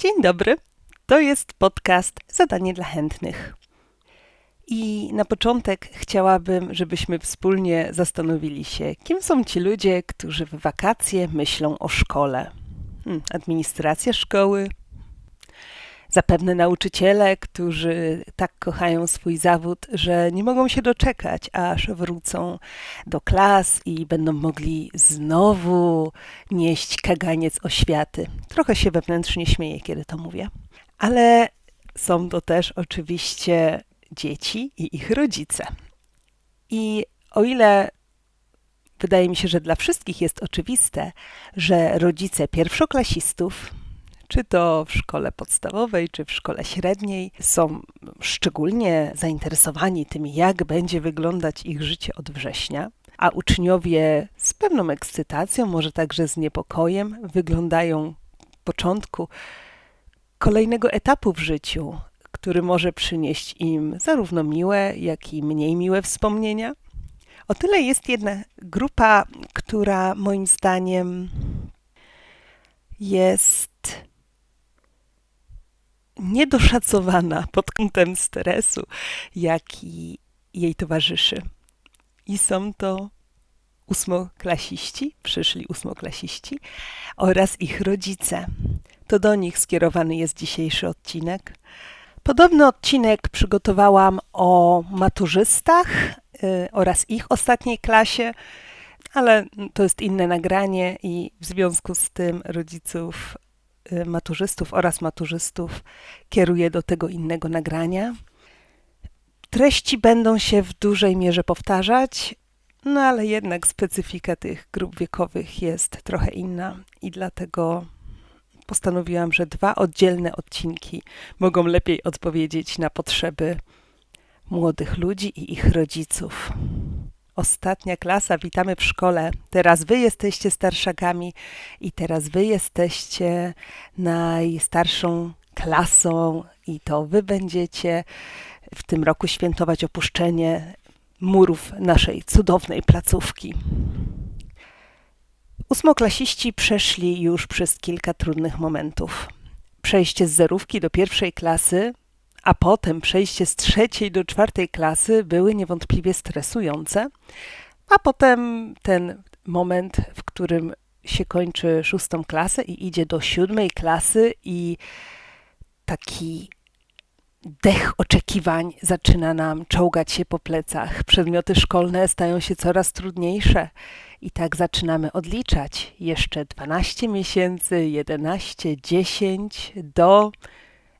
Dzień dobry. To jest podcast Zadanie dla chętnych. I na początek chciałabym, żebyśmy wspólnie zastanowili się, kim są ci ludzie, którzy w wakacje myślą o szkole. Hmm, administracja szkoły, Zapewne nauczyciele, którzy tak kochają swój zawód, że nie mogą się doczekać, aż wrócą do klas i będą mogli znowu nieść kaganiec oświaty. Trochę się wewnętrznie śmieję, kiedy to mówię. Ale są to też oczywiście dzieci i ich rodzice. I o ile wydaje mi się, że dla wszystkich jest oczywiste, że rodzice pierwszoklasistów czy to w szkole podstawowej, czy w szkole średniej, są szczególnie zainteresowani tym, jak będzie wyglądać ich życie od września, a uczniowie z pewną ekscytacją, może także z niepokojem, wyglądają początku kolejnego etapu w życiu, który może przynieść im zarówno miłe, jak i mniej miłe wspomnienia. O tyle jest jedna grupa, która moim zdaniem jest niedoszacowana pod kątem stresu, jaki jej towarzyszy. I są to ósmoklasiści, przyszli ósmoklasiści oraz ich rodzice. To do nich skierowany jest dzisiejszy odcinek. Podobny odcinek przygotowałam o maturzystach y, oraz ich ostatniej klasie, ale to jest inne nagranie i w związku z tym rodziców maturzystów oraz maturzystów kieruje do tego innego nagrania. Treści będą się w dużej mierze powtarzać, no ale jednak specyfika tych grup wiekowych jest trochę inna i dlatego postanowiłam, że dwa oddzielne odcinki mogą lepiej odpowiedzieć na potrzeby młodych ludzi i ich rodziców ostatnia klasa, witamy w szkole. Teraz wy jesteście starszakami i teraz wy jesteście najstarszą klasą i to wy będziecie w tym roku świętować opuszczenie murów naszej cudownej placówki. Ósmoklasiści przeszli już przez kilka trudnych momentów. Przejście z zerówki do pierwszej klasy a potem przejście z trzeciej do czwartej klasy były niewątpliwie stresujące, a potem ten moment, w którym się kończy szóstą klasę i idzie do siódmej klasy i taki dech oczekiwań zaczyna nam czołgać się po plecach. Przedmioty szkolne stają się coraz trudniejsze i tak zaczynamy odliczać. Jeszcze 12 miesięcy, 11, 10 do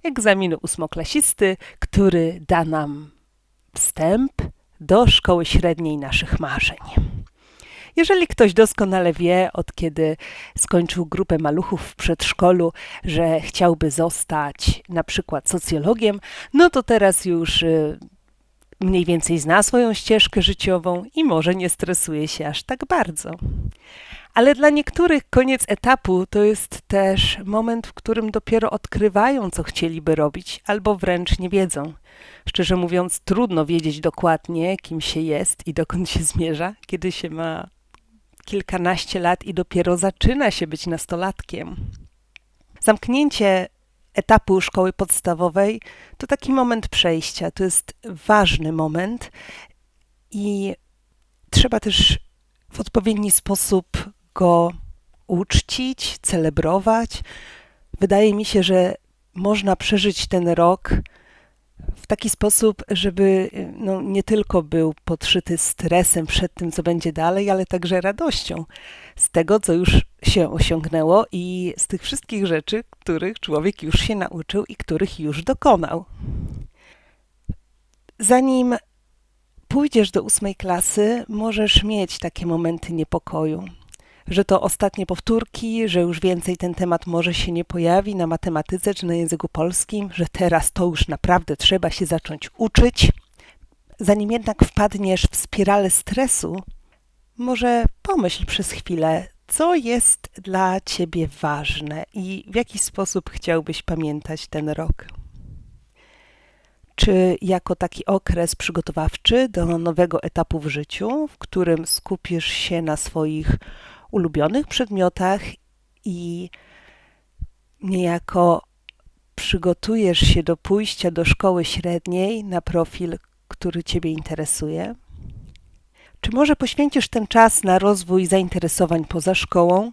egzaminu ósmoklasisty, który da nam wstęp do szkoły średniej naszych marzeń. Jeżeli ktoś doskonale wie, od kiedy skończył grupę maluchów w przedszkolu, że chciałby zostać na przykład socjologiem, no to teraz już y, mniej więcej zna swoją ścieżkę życiową i może nie stresuje się aż tak bardzo. Ale dla niektórych koniec etapu to jest też moment, w którym dopiero odkrywają, co chcieliby robić, albo wręcz nie wiedzą. Szczerze mówiąc, trudno wiedzieć dokładnie, kim się jest i dokąd się zmierza, kiedy się ma kilkanaście lat i dopiero zaczyna się być nastolatkiem. Zamknięcie etapu szkoły podstawowej to taki moment przejścia, to jest ważny moment i trzeba też w odpowiedni sposób go uczcić, celebrować. Wydaje mi się, że można przeżyć ten rok w taki sposób, żeby no, nie tylko był podszyty stresem przed tym, co będzie dalej, ale także radością z tego, co już się osiągnęło i z tych wszystkich rzeczy, których człowiek już się nauczył i których już dokonał. Zanim pójdziesz do ósmej klasy, możesz mieć takie momenty niepokoju że to ostatnie powtórki, że już więcej ten temat może się nie pojawi na matematyce czy na języku polskim, że teraz to już naprawdę trzeba się zacząć uczyć. Zanim jednak wpadniesz w spiralę stresu, może pomyśl przez chwilę, co jest dla ciebie ważne i w jaki sposób chciałbyś pamiętać ten rok. Czy jako taki okres przygotowawczy do nowego etapu w życiu, w którym skupisz się na swoich ulubionych przedmiotach i niejako przygotujesz się do pójścia do szkoły średniej na profil, który Ciebie interesuje? Czy może poświęcisz ten czas na rozwój zainteresowań poza szkołą,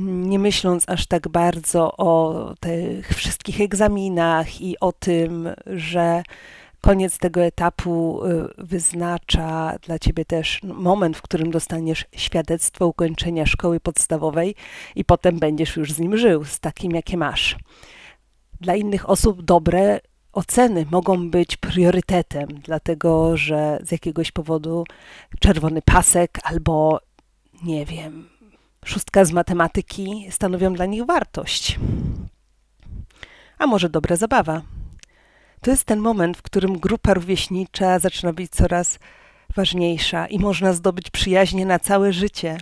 nie myśląc aż tak bardzo o tych wszystkich egzaminach i o tym, że koniec tego etapu y, wyznacza dla ciebie też moment, w którym dostaniesz świadectwo ukończenia szkoły podstawowej i potem będziesz już z nim żył, z takim, jakie masz. Dla innych osób dobre oceny mogą być priorytetem, dlatego że z jakiegoś powodu czerwony pasek albo nie wiem, szóstka z matematyki stanowią dla nich wartość. A może dobra zabawa. To jest ten moment, w którym grupa rówieśnicza zaczyna być coraz ważniejsza i można zdobyć przyjaźnie na całe życie.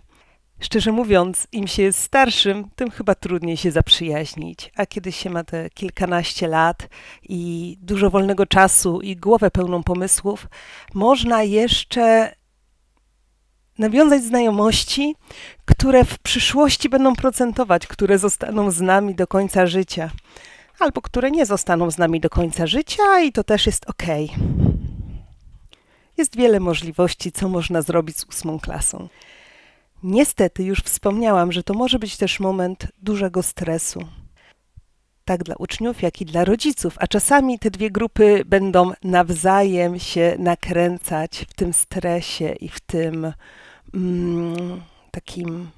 Szczerze mówiąc, im się jest starszym, tym chyba trudniej się zaprzyjaźnić. A kiedy się ma te kilkanaście lat i dużo wolnego czasu i głowę pełną pomysłów, można jeszcze nawiązać znajomości, które w przyszłości będą procentować, które zostaną z nami do końca życia, albo które nie zostaną z nami do końca życia, i to też jest ok. Jest wiele możliwości, co można zrobić z ósmą klasą. Niestety już wspomniałam, że to może być też moment dużego stresu. Tak dla uczniów, jak i dla rodziców, a czasami te dwie grupy będą nawzajem się nakręcać w tym stresie i w tym mm, takim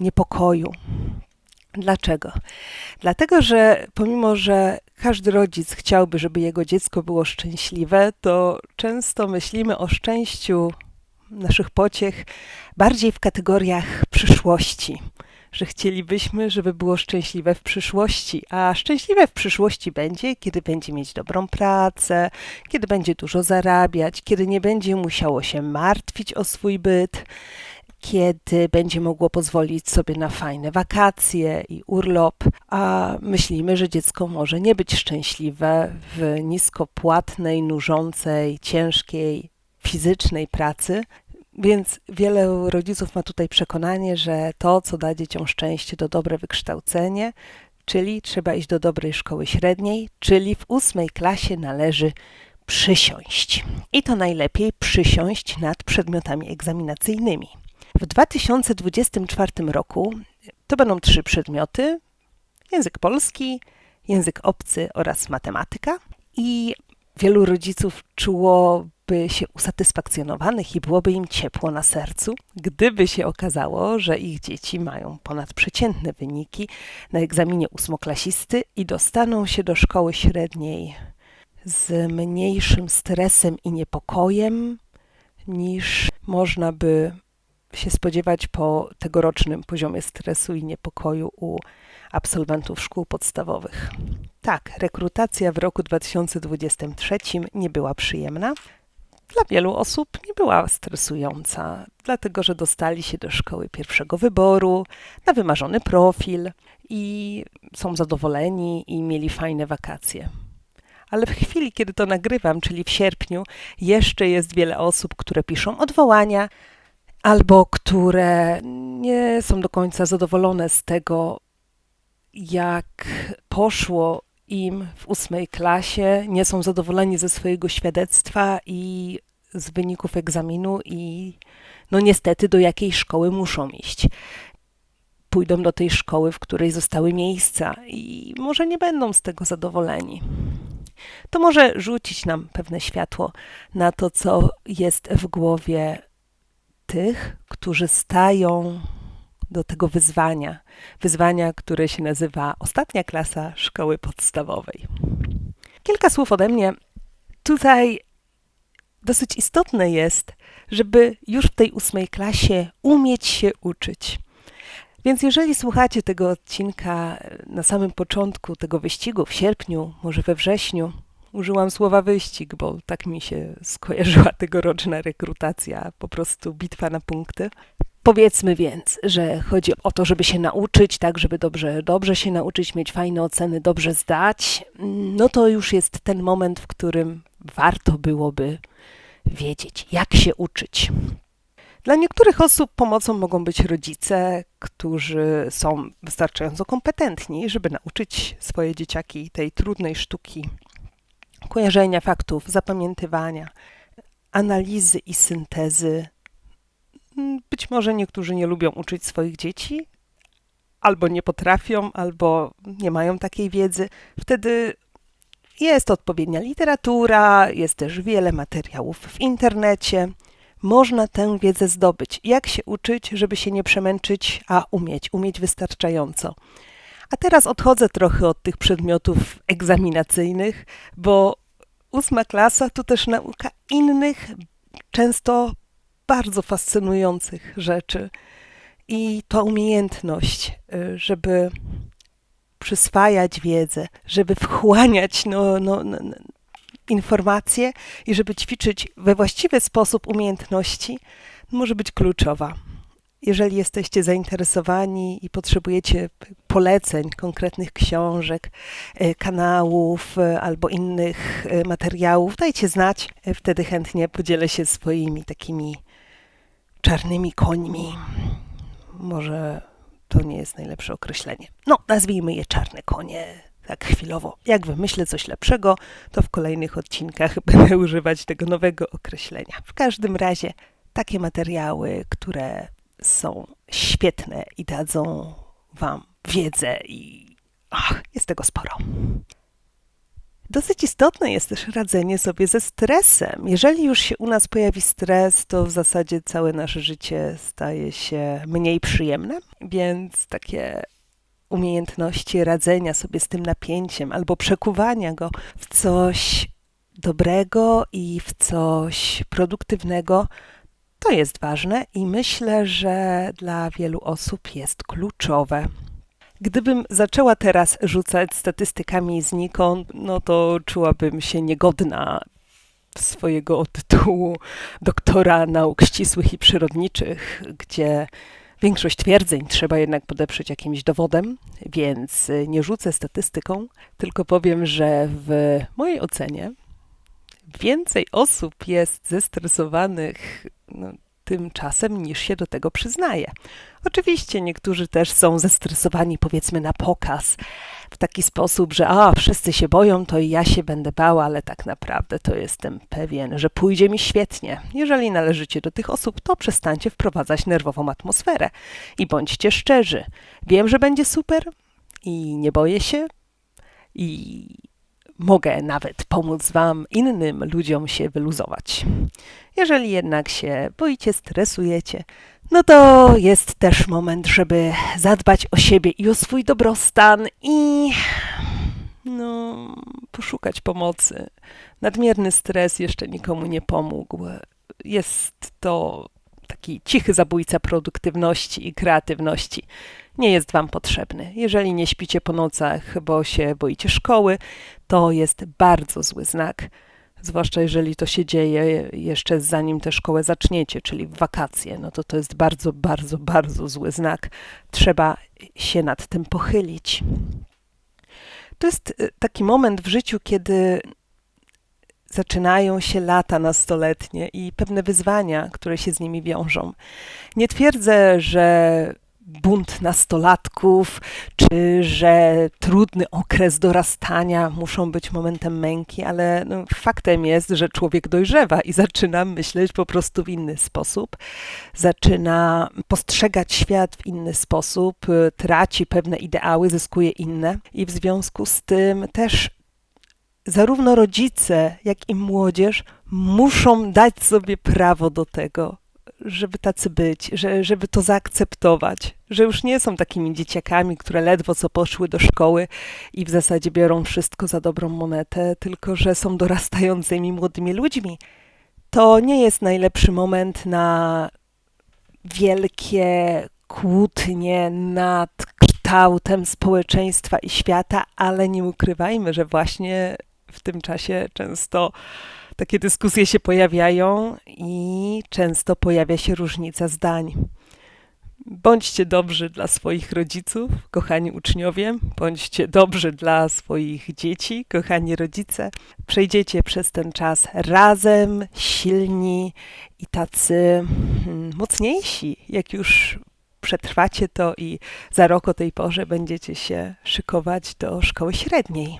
niepokoju. Dlaczego? Dlatego, że pomimo, że każdy rodzic chciałby, żeby jego dziecko było szczęśliwe, to często myślimy o szczęściu naszych pociech bardziej w kategoriach przyszłości. Że chcielibyśmy, żeby było szczęśliwe w przyszłości, a szczęśliwe w przyszłości będzie, kiedy będzie mieć dobrą pracę, kiedy będzie dużo zarabiać, kiedy nie będzie musiało się martwić o swój byt, kiedy będzie mogło pozwolić sobie na fajne wakacje i urlop, a myślimy, że dziecko może nie być szczęśliwe w niskopłatnej, nużącej, ciężkiej, fizycznej pracy. Więc wiele rodziców ma tutaj przekonanie, że to, co da dzieciom szczęście, to dobre wykształcenie, czyli trzeba iść do dobrej szkoły średniej, czyli w ósmej klasie należy przysiąść. I to najlepiej przysiąść nad przedmiotami egzaminacyjnymi. W 2024 roku to będą trzy przedmioty: język polski, język obcy oraz matematyka. I wielu rodziców czułoby się usatysfakcjonowanych i byłoby im ciepło na sercu, gdyby się okazało, że ich dzieci mają ponadprzeciętne wyniki na egzaminie ósmoklasisty i dostaną się do szkoły średniej z mniejszym stresem i niepokojem niż można by się spodziewać po tegorocznym poziomie stresu i niepokoju u absolwentów szkół podstawowych. Tak, rekrutacja w roku 2023 nie była przyjemna. Dla wielu osób nie była stresująca, dlatego że dostali się do szkoły pierwszego wyboru, na wymarzony profil i są zadowoleni i mieli fajne wakacje. Ale w chwili, kiedy to nagrywam, czyli w sierpniu, jeszcze jest wiele osób, które piszą odwołania, albo które nie są do końca zadowolone z tego, jak poszło im w ósmej klasie, nie są zadowoleni ze swojego świadectwa i z wyników egzaminu i no niestety do jakiej szkoły muszą iść. Pójdą do tej szkoły, w której zostały miejsca i może nie będą z tego zadowoleni. To może rzucić nam pewne światło na to, co jest w głowie tych, którzy stają do tego wyzwania, wyzwania, które się nazywa ostatnia klasa szkoły podstawowej. Kilka słów ode mnie. Tutaj dosyć istotne jest, żeby już w tej ósmej klasie umieć się uczyć. Więc jeżeli słuchacie tego odcinka na samym początku tego wyścigu, w sierpniu, może we wrześniu, użyłam słowa wyścig, bo tak mi się skojarzyła tegoroczna rekrutacja, po prostu bitwa na punkty. Powiedzmy więc, że chodzi o to, żeby się nauczyć, tak, żeby dobrze, dobrze się nauczyć, mieć fajne oceny, dobrze zdać. No to już jest ten moment, w którym warto byłoby wiedzieć, jak się uczyć. Dla niektórych osób pomocą mogą być rodzice, którzy są wystarczająco kompetentni, żeby nauczyć swoje dzieciaki tej trudnej sztuki kojarzenia faktów, zapamiętywania, analizy i syntezy. Być może niektórzy nie lubią uczyć swoich dzieci, albo nie potrafią, albo nie mają takiej wiedzy. Wtedy jest odpowiednia literatura, jest też wiele materiałów w internecie. Można tę wiedzę zdobyć. Jak się uczyć, żeby się nie przemęczyć, a umieć, umieć wystarczająco. A teraz odchodzę trochę od tych przedmiotów egzaminacyjnych, bo ósma klasa to też nauka innych, często bardzo fascynujących rzeczy. I to umiejętność, y, żeby przyswajać wiedzę, żeby wchłaniać no, no, no, informacje i żeby ćwiczyć we właściwy sposób umiejętności, może być kluczowa. Jeżeli jesteście zainteresowani i potrzebujecie poleceń konkretnych książek, e, kanałów e, albo innych e, materiałów, dajcie znać. Wtedy chętnie podzielę się swoimi takimi czarnymi końmi. Może to nie jest najlepsze określenie. No, nazwijmy je czarne konie, tak chwilowo. Jak wymyślę coś lepszego, to w kolejnych odcinkach będę używać tego nowego określenia. W każdym razie takie materiały, które są świetne i dadzą Wam wiedzę i ach, jest tego sporo. Dosyć istotne jest też radzenie sobie ze stresem. Jeżeli już się u nas pojawi stres, to w zasadzie całe nasze życie staje się mniej przyjemne, więc takie umiejętności radzenia sobie z tym napięciem albo przekuwania go w coś dobrego i w coś produktywnego, to jest ważne i myślę, że dla wielu osób jest kluczowe. Gdybym zaczęła teraz rzucać statystykami znikąd, no to czułabym się niegodna swojego tytułu doktora nauk ścisłych i przyrodniczych, gdzie większość twierdzeń trzeba jednak podeprzeć jakimś dowodem, więc nie rzucę statystyką, tylko powiem, że w mojej ocenie więcej osób jest zestresowanych no, tymczasem niż się do tego przyznaje. Oczywiście niektórzy też są zestresowani, powiedzmy, na pokaz, w taki sposób, że a, wszyscy się boją, to i ja się będę bała, ale tak naprawdę to jestem pewien, że pójdzie mi świetnie. Jeżeli należycie do tych osób, to przestańcie wprowadzać nerwową atmosferę i bądźcie szczerzy. Wiem, że będzie super i nie boję się i mogę nawet pomóc Wam, innym ludziom się wyluzować. Jeżeli jednak się boicie, stresujecie, no to jest też moment, żeby zadbać o siebie i o swój dobrostan i no, poszukać pomocy. Nadmierny stres jeszcze nikomu nie pomógł. Jest to taki cichy zabójca produktywności i kreatywności. Nie jest Wam potrzebny. Jeżeli nie śpicie po nocach, bo się boicie szkoły, to jest bardzo zły znak zwłaszcza jeżeli to się dzieje jeszcze zanim tę szkołę zaczniecie, czyli w wakacje, no to to jest bardzo, bardzo, bardzo zły znak. Trzeba się nad tym pochylić. To jest y, taki moment w życiu, kiedy zaczynają się lata nastoletnie i pewne wyzwania, które się z nimi wiążą. Nie twierdzę, że bunt nastolatków, czy że trudny okres dorastania muszą być momentem męki, ale no, faktem jest, że człowiek dojrzewa i zaczyna myśleć po prostu w inny sposób, zaczyna postrzegać świat w inny sposób, traci pewne ideały, zyskuje inne i w związku z tym też zarówno rodzice, jak i młodzież muszą dać sobie prawo do tego, żeby tacy być, że, żeby to zaakceptować, że już nie są takimi dzieciakami, które ledwo co poszły do szkoły i w zasadzie biorą wszystko za dobrą monetę, tylko że są dorastającymi młodymi ludźmi. To nie jest najlepszy moment na wielkie kłótnie nad kształtem społeczeństwa i świata, ale nie ukrywajmy, że właśnie w tym czasie często takie dyskusje się pojawiają i często pojawia się różnica zdań. Bądźcie dobrzy dla swoich rodziców, kochani uczniowie, bądźcie dobrzy dla swoich dzieci, kochani rodzice. Przejdziecie przez ten czas razem, silni i tacy hmm, mocniejsi, jak już przetrwacie to i za rok o tej porze będziecie się szykować do szkoły średniej.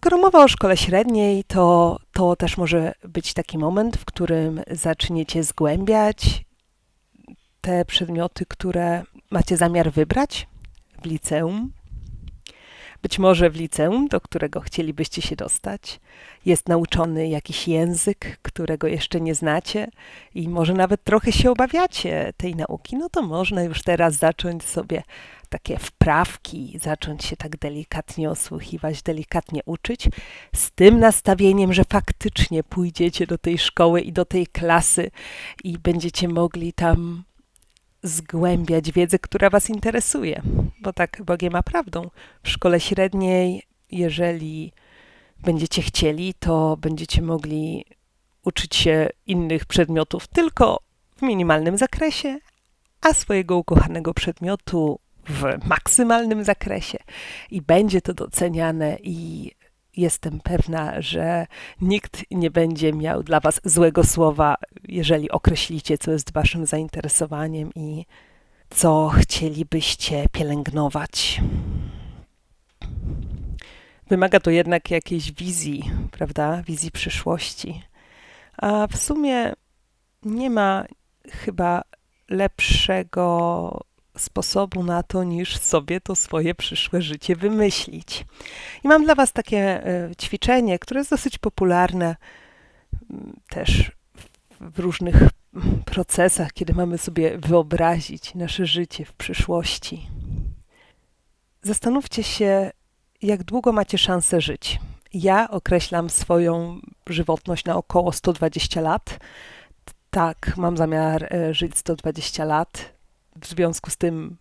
Skoro mowa o szkole średniej, to to też może być taki moment, w którym zaczniecie zgłębiać te przedmioty, które macie zamiar wybrać w liceum. Być może w liceum, do którego chcielibyście się dostać, jest nauczony jakiś język, którego jeszcze nie znacie i może nawet trochę się obawiacie tej nauki, no to można już teraz zacząć sobie takie wprawki, zacząć się tak delikatnie osłuchiwać, delikatnie uczyć, z tym nastawieniem, że faktycznie pójdziecie do tej szkoły i do tej klasy i będziecie mogli tam zgłębiać wiedzę, która Was interesuje. Bo tak Bogiem ma prawdą. W szkole średniej, jeżeli będziecie chcieli, to będziecie mogli uczyć się innych przedmiotów tylko w minimalnym zakresie, a swojego ukochanego przedmiotu w maksymalnym zakresie. I będzie to doceniane i jestem pewna, że nikt nie będzie miał dla Was złego słowa, jeżeli określicie, co jest Waszym zainteresowaniem i co chcielibyście pielęgnować. Wymaga to jednak jakiejś wizji, prawda? Wizji przyszłości. A w sumie nie ma chyba lepszego sposobu na to, niż sobie to swoje przyszłe życie wymyślić. I mam dla Was takie e, ćwiczenie, które jest dosyć popularne mm, też w różnych procesach, kiedy mamy sobie wyobrazić nasze życie w przyszłości. Zastanówcie się, jak długo macie szansę żyć. Ja określam swoją żywotność na około 120 lat. Tak, mam zamiar e, żyć 120 lat w związku z tym,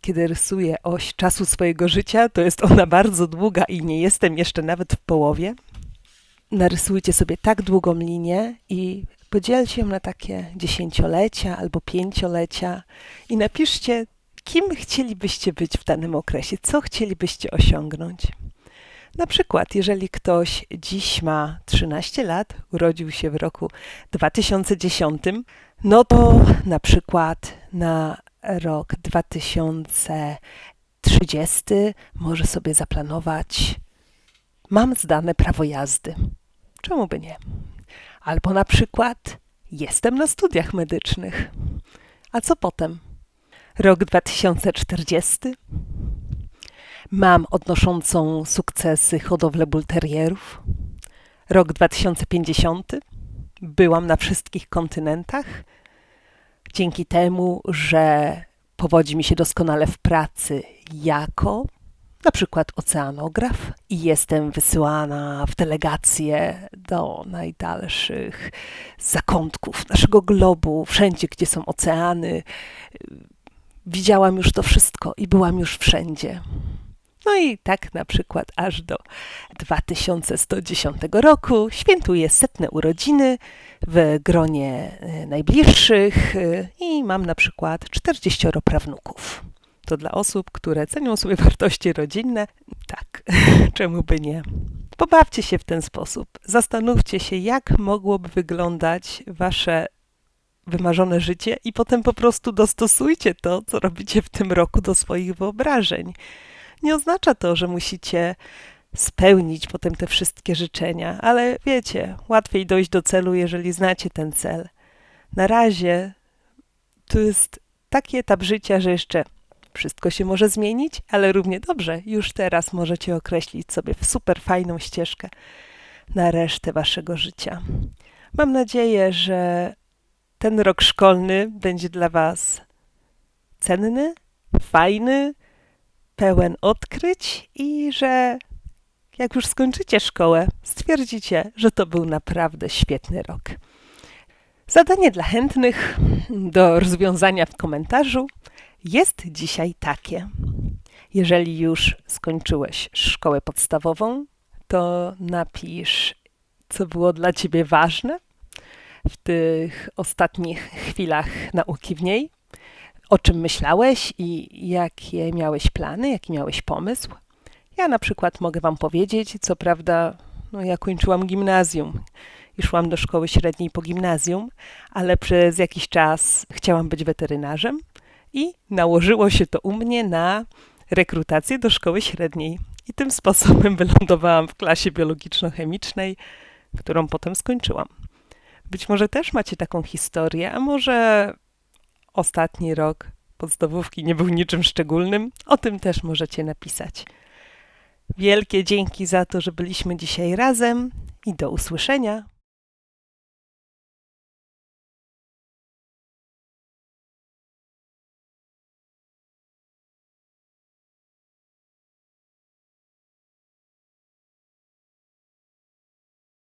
kiedy rysuję oś czasu swojego życia, to jest ona bardzo długa i nie jestem jeszcze nawet w połowie. Narysujcie sobie tak długą linię i podzielcie ją na takie dziesięciolecia albo pięciolecia i napiszcie, kim chcielibyście być w danym okresie, co chcielibyście osiągnąć. Na przykład, jeżeli ktoś dziś ma 13 lat, urodził się w roku 2010, no to na przykład na rok 2030 może sobie zaplanować mam zdane prawo jazdy. Czemu by nie? Albo na przykład jestem na studiach medycznych. A co potem? Rok 2040 mam odnoszącą sukcesy hodowlę bulterierów. Rok 2050 byłam na wszystkich kontynentach dzięki temu, że powodzi mi się doskonale w pracy jako na przykład oceanograf i jestem wysyłana w delegacje do najdalszych zakątków naszego globu, wszędzie, gdzie są oceany. Widziałam już to wszystko i byłam już wszędzie. No i tak na przykład aż do 2110 roku świętuję setne urodziny w gronie e, najbliższych e, i mam na przykład 40 prawnuków. To dla osób, które cenią sobie wartości rodzinne. Tak, czemu by nie? Pobawcie się w ten sposób. Zastanówcie się, jak mogłoby wyglądać wasze wymarzone życie i potem po prostu dostosujcie to, co robicie w tym roku do swoich wyobrażeń. Nie oznacza to, że musicie spełnić potem te wszystkie życzenia, ale wiecie, łatwiej dojść do celu, jeżeli znacie ten cel. Na razie to jest taki etap życia, że jeszcze wszystko się może zmienić, ale równie dobrze już teraz możecie określić sobie super fajną ścieżkę na resztę waszego życia. Mam nadzieję, że ten rok szkolny będzie dla was cenny, fajny, pełen odkryć i że jak już skończycie szkołę, stwierdzicie, że to był naprawdę świetny rok. Zadanie dla chętnych do rozwiązania w komentarzu jest dzisiaj takie. Jeżeli już skończyłeś szkołę podstawową, to napisz, co było dla ciebie ważne w tych ostatnich chwilach nauki w niej? O czym myślałeś i jakie miałeś plany, jaki miałeś pomysł? Ja na przykład mogę Wam powiedzieć, co prawda, no ja kończyłam gimnazjum i szłam do szkoły średniej po gimnazjum, ale przez jakiś czas chciałam być weterynarzem i nałożyło się to u mnie na rekrutację do szkoły średniej. I tym sposobem wylądowałam w klasie biologiczno-chemicznej, którą potem skończyłam. Być może też macie taką historię, a może ostatni rok podstawówki nie był niczym szczególnym? O tym też możecie napisać. Wielkie dzięki za to, że byliśmy dzisiaj razem i do usłyszenia.